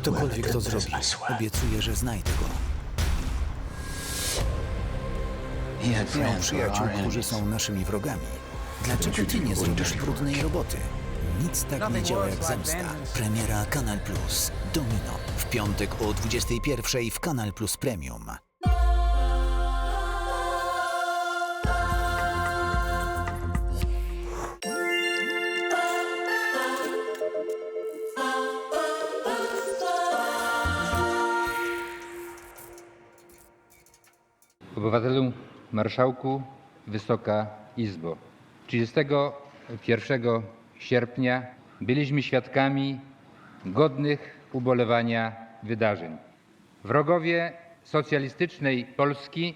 Ktokolwiek to zrobi, obiecuję, że znajdę go. Miał przyjaciół, którzy są naszymi wrogami. Dlaczego ty nie zrobisz brudnej roboty? Nic tak nie działa jak zemsta. Premiera Kanal Plus. Domino. W piątek o 21 w Kanal Plus Premium. Obywatelu, Marszałku, Wysoka Izbo. 31 sierpnia byliśmy świadkami godnych ubolewania wydarzeń. Wrogowie socjalistycznej Polski